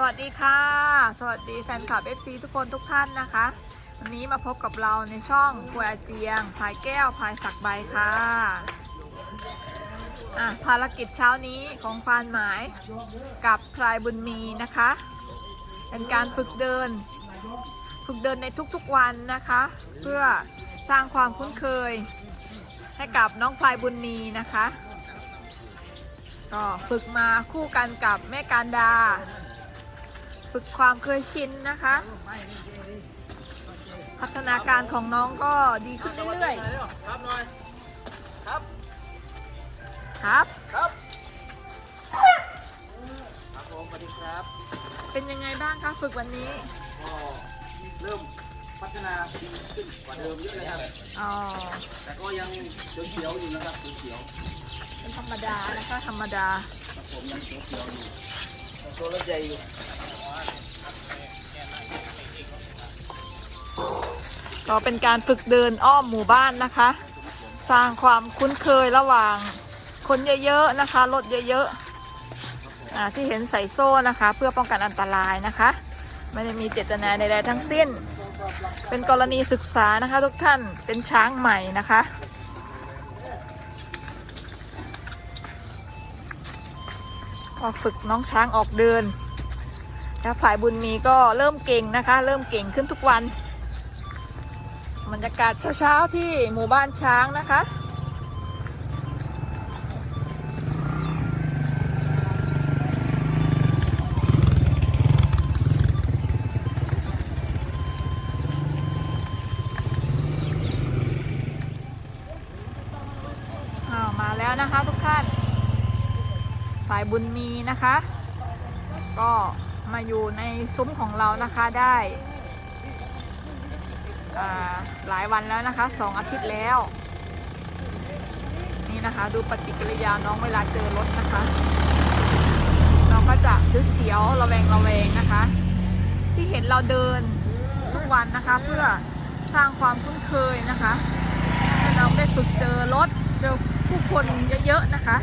สวัสดีค่ะ สวัสดีแฟนคลับ FC ทุกคนทุกท่านนะคะ วันนี้มาพบกับเราในช่องครัวอาเจียงพายแก้วพายสักใบค่ะอะ ภารกิจเช้านี้ของควานหมายกับพลายบุญมีนะคะ เป็นการฝึกเดิน ฝึกเดินในทุกๆวันนะคะ เพื่อสร้างความคุ้นเคย ให้กับน้องพลายบุญมีนะคะ ก็ฝึกมาคู่กันกับแม่การดา ฝึกความเคยชินนะคะ พัฒนาการของน้องก็ดีขึ้นเรื่อยครับหน่อยครับๆครับครับครับผมสวัสดีครับ เป็นยังไงบ้างคะฝึกวันนี้ก็เริ่มพัฒนาดีขึ้นกว่าเดิมเยอะเลยครับอ๋อแต่ก็ยังเขียวๆอยู่นะครับเขียวเป็นธรรมดานะคะธรรมดาๆครับผมยังเขียวๆอยู่ตัวละใจอยู่ ก็เป็นการฝึกเดินอ้อมหมู่บ้านนะคะ สร้างความคุ้นเคยระหว่างคนเยอะๆนะคะรถเยอะๆที่เห็นใส่โซ่นะคะ เพื่อป้องกันอันตรายนะคะ ไม่ได้มีเจตนาใดๆทั้งสิ้น เป็นกรณีศึกษานะคะทุกท่านเป็นช้างใหม่นะคะก็ฝึกน้องช้างออกเดินแล้วผายบุญมีก็เริ่มเก่งนะคะ เริ่มเก่งขึ้นทุกวัน บรรยากาศเช้าๆที่หมู่บ้านช้างนะคะ มาแล้วนะคะทุกท่านฝ่ายบุญมีนะคะ ก็มาอยู่ในซุ้มของเรานะคะได้ หลายวันแล้วนะคะสองอาทิตย์แล้ว นี่นะคะ ดูปฏิกิริยาน้องเวลาเจอรถนะคะ น้องก็จะเสียวระแวงระแวงนะคะ ที่เห็นเราเดินทุกวันนะคะ เพื่อสร้างความคุ้นเคยนะคะให้น้องได้ฝึกเจอรถเจอผู้คนเยอะๆนะคะ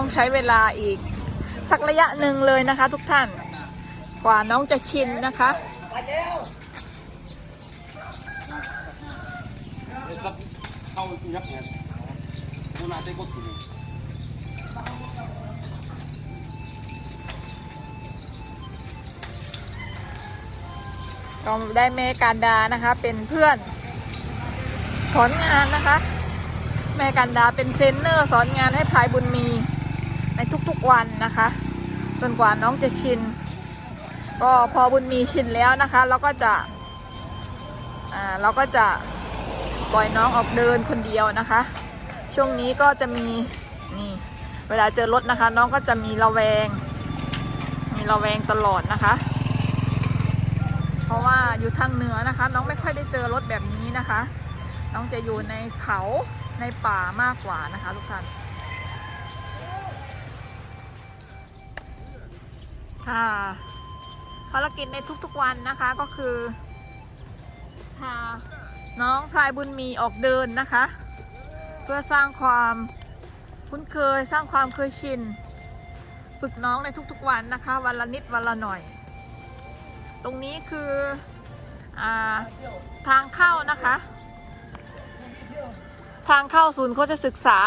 ต้องใช้เวลาอีก สักระยะหนึ่งเลยนะคะ ทุกท่าน กว่าน้องจะชินนะคะครับเข้าได้เมการดานะคะ เป็นเพื่อนสอนงานนะคะ แม่กันดาเป็นเทรนเนอร์สอนงานให้พายบุญมี ในทุกๆวันนะคะ จนกว่าน้องจะชิน ก็พอบุญมีชินแล้วนะคะเราก็จะอ่าเราก็จะปล่อยน้องออกเดินคนเดียวนะคะ ช่วงนี้ก็จะมีนี่เวลาเจอรถนะคะ น้องก็จะมีระแวง มีระแวงตลอดนะคะ เพราะว่าอยู่ทางเหนือนะคะ น้องไม่ค่อยได้เจอรถแบบนี้นะคะ น้องจะอยู่ในเขาในป่ามากกว่านะคะ ทุกท่าน ค่ะภารกิจในทุกๆวันนะคะก็คือพาน้องพลายบุญมีออกเดินนะคะ เพื่อสร้างความคุ้นเคยสร้างความเคยชิน ฝึกน้องในทุกๆวันนะคะ วันละนิดวันละหน่อย ตรงนี้คืออาทางเข้านะคะ ทางเข้าศูนย์โฆษศึกษา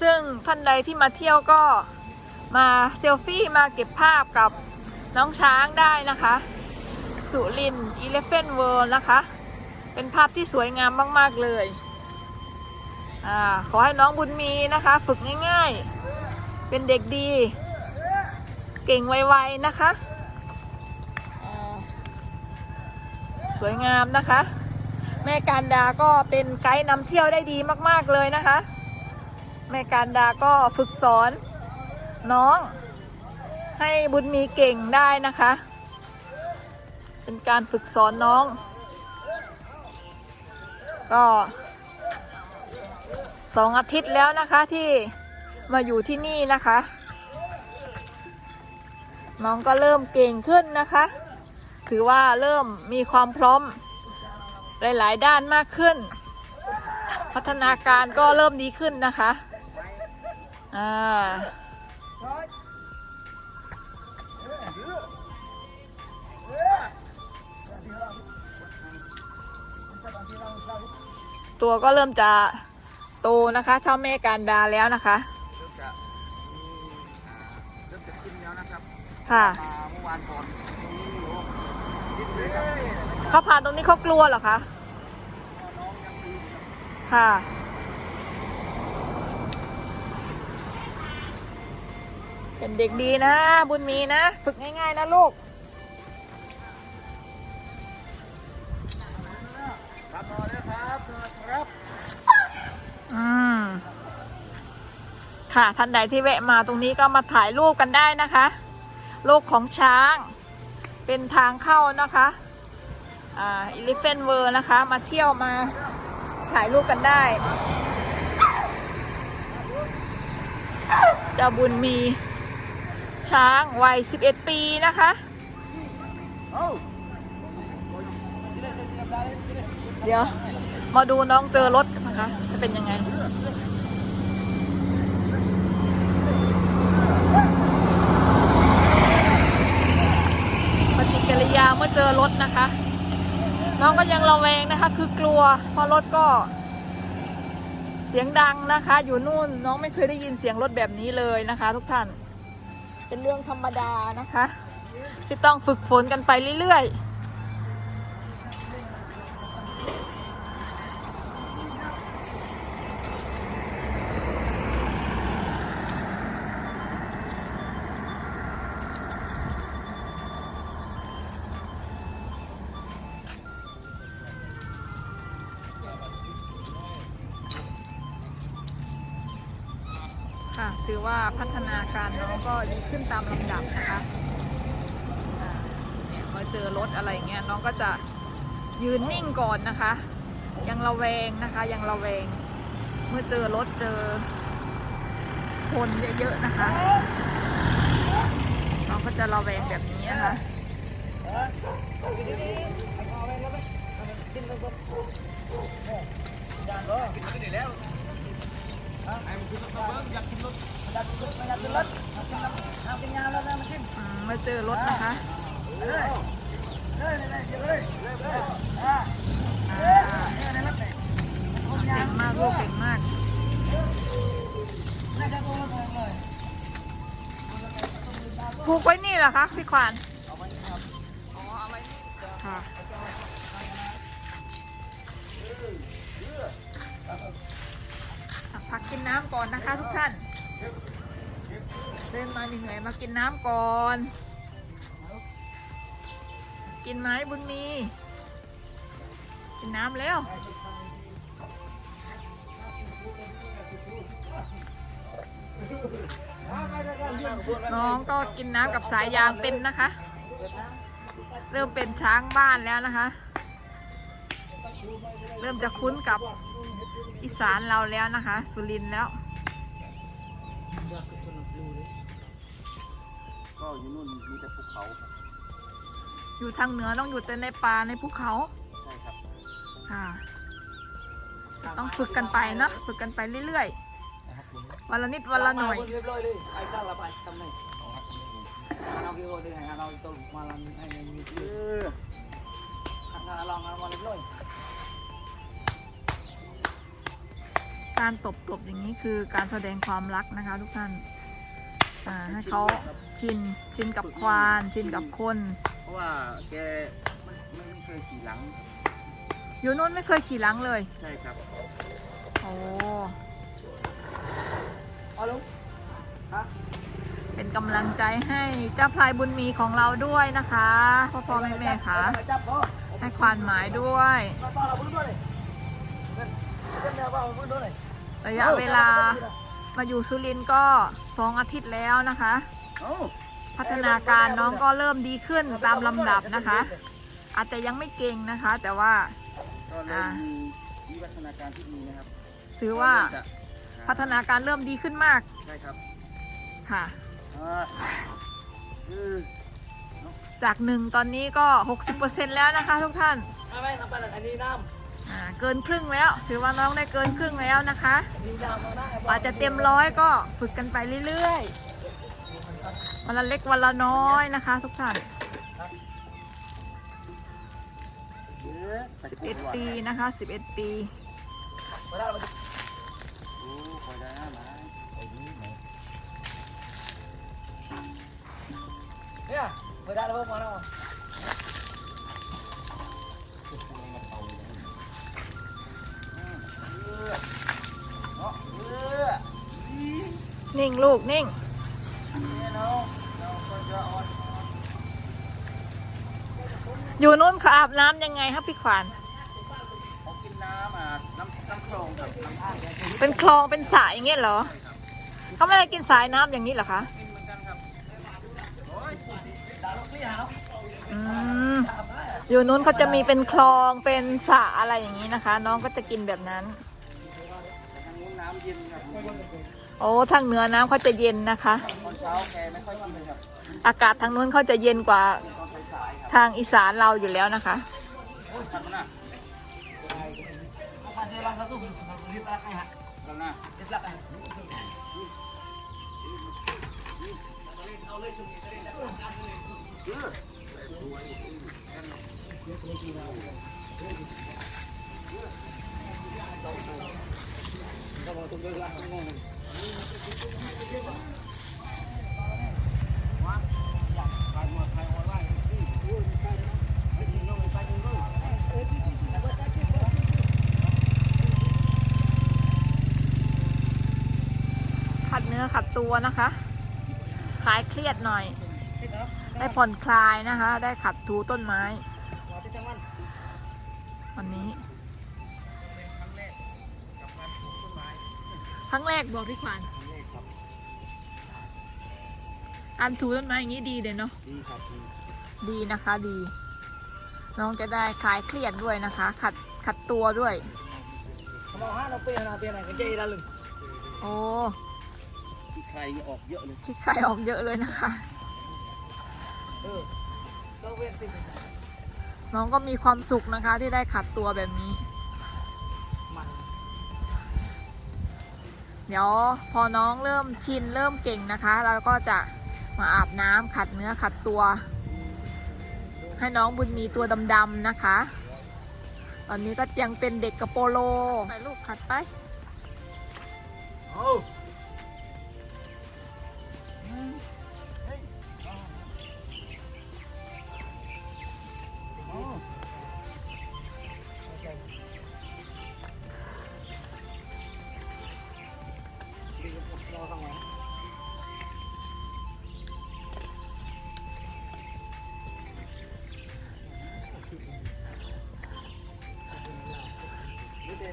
ซึ่งท่านใดที่มาเที่ยวก็ มาเซลฟี่มาเก็บภาพกับน้องช้างได้นะคะ สุรินอีเลฟเฟนเวิร์นะคะ เป็นภาพที่สวยงามมาก ๆ เลยอาขอให้น้องบุญมีนะคะ ฝึกง่าย ๆ เป็นเด็กดี เก่งไวๆนะคะ สวยงามนะคะ แม่การดาก็เป็นไกด์นำเที่ยวได้ดีมาก ๆ เลยนะคะ แม่การดาก็ฝึกสอน น้อง ให้บุญมีเก่งได้นะคะ เป็นการฝึกสอนน้อง ก็สองอาทิตย์แล้วนะคะที่มาอยู่ที่นี่นะคะ น้องก็เริ่มเก่งขึ้นนะคะ ถือว่าเริ่มมีความพร้อมหลาย ๆ ด้านมากขึ้น พัฒนาการก็เริ่มดีขึ้นนะคะ อ่า ตัวก็เริ่มจะโตนะคะเท่าแม่การดาแล้วนะคะเริ่มจะมีอ่าเริ่มจะกินแล้วนะครับค่ะมาเมื่อวานก่อนกินเลยเขาผ่านตรงนี้เขากลัวเหรอคะน้องยังมีค่ะ เป็นเด็กดีนะ บุญมีนะ ฝึกง่ายๆนะลูก อืมค่ะท่านใดที่แวะมาตรงนี้ก็มาถ่ายรูปกันได้นะคะลูกของช้าง เป็นทางเข้านะคะอ่าอิลิเฟนเวอร์นะคะ มาเที่ยวมาถ่ายรูปกันได้เจ้าบุญมีช้างวัย 11 ปีนะคะเดี๋ยว มาดูน้องเจอรถนะคะ เป็นยังไงปฏิกิริยาเมื่อเจอรถนะคะ น้องก็ยังระแวงนะคะ คือกลัวเพราะรถก็เสียงดังนะคะ อยู่นู่นน้องไม่เคยได้ยินเสียงรถแบบนี้เลยนะคะ ทุกท่าน เป็นเรื่องธรรมดานะคะที่ต้องฝึกฝนกันไปเรื่อยๆ ว่าพัฒนาการน้องก็ดีขึ้นตามลำดับนะคะเนี่ยเมื่อเจอรถอะไรเงี้ยน้องก็จะยืนนิ่งก่อนนะคะ ยังระแวงนะคะ ยังระแวง เมื่อเจอรถเจอคนเยอะๆนะคะน้องก็จะระแวงแบบนี้นะคะจานรอกินแล้วไอ้มันกินรถอยากกินรถอยากกินรถ อืมมาเจอรถนะคะเลยเลยเลยเลยเลยเลยอ่าเออเออในรถเลยเก่งมากลูกเก่งมากน่าจะโกงเลยเลยผูกไว้นี่เหรอคะพี่ควานค่ะอะพักกินน้ำก่อนนะคะทุกท่าน เดินมาเหนื่อยมากินน้ำก่อน กินไหมบุญมี กินน้ำแล้วน้องก็กินน้ำกับสายยางเป็นนะคะ เริ่มเป็นช้างบ้านแล้วนะคะ เริ่มจะคุ้นกับอีสานเราแล้วนะคะ สุรินทร์แล้ว อยู่นู่นมีแต่ภูเขาครับอยู่ทางเหนือต้องอยู่แต่ในป่าในภูเขาใช่ครับค่ะต้องฝึกกันไปเนาะฝึกกันไปเรื่อยนะครับผมๆวันละนิดวันละหน่อยเรียบร้อยดิไอ้ตั้งละไปทำไงเรากี่คนดิไงเราต้องมาลันไอ้ยังมีเออทางการลองกันมาเรียบร้อยการตบตบๆอย่างนี้คือการแสดงความรักนะคะทุกท่าน อ่าให้เขาชินชินกับควานชินกับคน เพราะว่าแกไม่ไม่ไม่เคยขี่หลังครับอยู่นู้นไม่เคยขี่หลังเลย ใช่ครับโอ้เอาลุงฮะเป็นกำลังใจให้เจ้าพลายบุญมีของเราด้วยนะคะพ่อพ่อแม่แม่ค่ะจับก็ให้ควานหมายด้วย มาต่อเราพื้นด้วยเลยเป็นแนวว่าพื้นด้วยเลยระยะเวลามาอยู่สุรินทร์ก็ สองอาทิตย์แล้วนะคะเอ้าพัฒนาการน้องก็เริ่มดีขึ้นตามลำดับนะคะ อาจจะยังไม่เก่งนะคะ แต่ว่าก็เริ่มมีวิวัฒนาการที่ดีนะครับถือว่าจะพัฒนาการเริ่มดีขึ้นมากใช่ครับค่ะอ่าคือจากหนึ่งตอนนี้ก็ 60%แล้วนะคะทุกท่านไม่ไม่ทำไปอันนี้น้ำ อ่าเกินครึ่งแล้ว ถือว่าน้องได้เกินครึ่งแล้วนะคะกว่าจะเต็มร้อยก็ฝึกกันไปเรื่อยๆ วันละเล็กวันละน้อยนะคะ ทุกท่าน11ปีนะคะ11ปีเนี่ยเวลาเรามาแล้ว นิ่งลูกนิ่งอยู่นู้นเขาอาบน้ำยังไงครับพี่ขวานผมกินน้ำอะน้ำน้ำโคลงครับน้ำท่าแกกินเป็นคลองเป็นสายอย่างเงี้ยเหรอเขาไม่ได้กินสายน้ำอย่างนี้เหรอคะเหมือนกันครับอืมอยู่นู้นเขาจะมีเป็นคลองเป็นสระอะไรอย่างนี้นะคะ น้องก็จะกินแบบนั้น โอ้ทางเหนือน้ำเขาจะเย็นนะคะ ตอนเช้าแกไม่ค่อยกินครับอากาศทางนู้นเขาจะเย็นกว่าตอนสายๆครับทางอีสานเราอยู่แล้วนะคะขันมันนะพันเดือนละก็สู้รีบรักไอ้ฮะขันนะรีบรักไอ้ขั ขัดเนื้อขัดตัวนะคะคลายเครียดหน่อย ได้ผ่อนคลายนะคะ ได้ขัดถูต้นไม้ วันนี้ ครั้งแรกบอกพี่ขวัญการถูต้นไม้อย่างนี้ดีเลยเนาะดีครับดีดีนะคะดี น้องจะได้คลายเครียดด้วยนะคะ ขัดขัดตัวด้วยมองห้าเราเปลี่ยนเราเปลี่ยนอะไรกันเจ๊ละลึงโอ้ที่ใครออกเยอะเลยคิดใครออกเยอะเลยนะคะ เออเราเปลี่ยนสิน้องก็มีความสุขนะคะที่ได้ขัดตัวแบบนี้มัน เดี๋ยวพอน้องเริ่มชินเริ่มเก่งนะคะ เราก็จะมาอาบน้ำขัดเนื้อขัดตัว ให้น้องบุญมีตัวดำๆนะคะ ตอนนี้ก็ยังเป็นเด็กกระโปโล ไปลูกขัดไปโ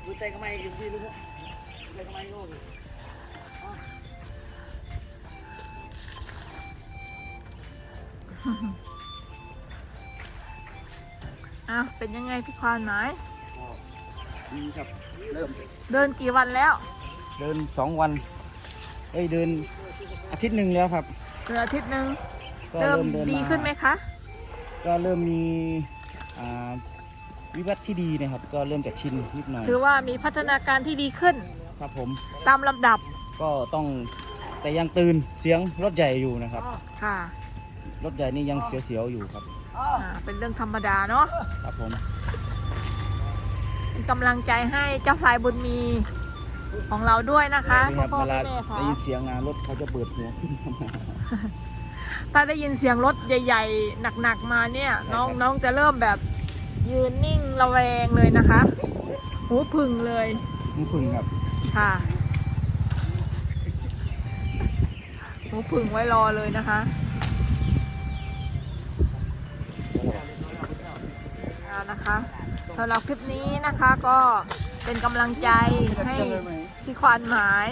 บุเตบุเตก็ไม่กินที่ลูกบุเตก็ไม่โง่อ้าวเป็นยังไงพี่ควานหมายดีครับเริ่มเดินกี่วันแล้ว เดินสองวันเอ้ยเดินอาทิตย์หนึ่งแล้วครับเดือนอาทิตย์หนึ่งก็เริ่มเดินดีขึ้นไหมคะ ก็เริ่มมีอ่า วิวัฒน์ที่ดีนะครับ ก็เริ่มจากชินนิดหน่อยถือว่ามีพัฒนาการที่ดีขึ้นครับผม ตามลำดับก็ต้องแต่ยังตื่นเสียงรถใหญ่อยู่นะครับ ค่ะรถใหญ่นี่ยังเสียวๆอยู่ครับ อ่าเป็นเรื่องธรรมดาเนาะครับผม เป็นกำลังใจให้เจ้าพลายบุญมีของเราด้วยนะคะนี่พ่คอรับพ่อเวลาแม่แม่ค่ะได้ยินเสียงงานรถเขาจะเปิดหัวขึ้นมา ถ้าได้ยินเสียงรถใหญ่ ๆ หนักๆมาเนี่ย น้องใช่ครับ น้องจะเริ่มแบบ ยืนนิ่งระแวงเลยนะคะหูพึ่งเลยนี่พึ่งครับ ค่ะหูพึ่งไว้รอเลยนะคะเอานะคะสำหรับคลิปนี้นะคะก็เป็นกำลังใจให้พี่ควานหมาย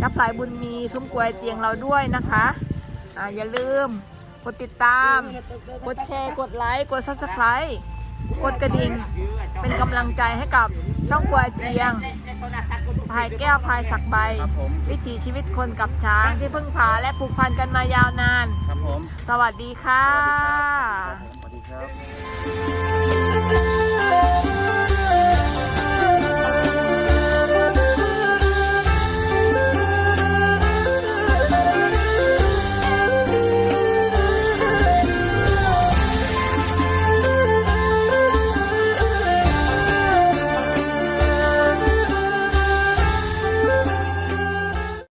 ยับสายบุญมีชุ่มกวยเตียงเราด้วยนะคะอ่าอย่าลืมกดติดตาม กดแชร์ กดไลค์ กด subscribe กดกระดิ่งเป็นกำลังใจให้กับช่องกวยเจียงพายแก้วพายสักใบครับผมวิถีชีวิตคนกับช้างที่พึ่งพาและผูกพันกันมายาวนาน ครับผม สวัสดีค่ะ สวัสดีครับ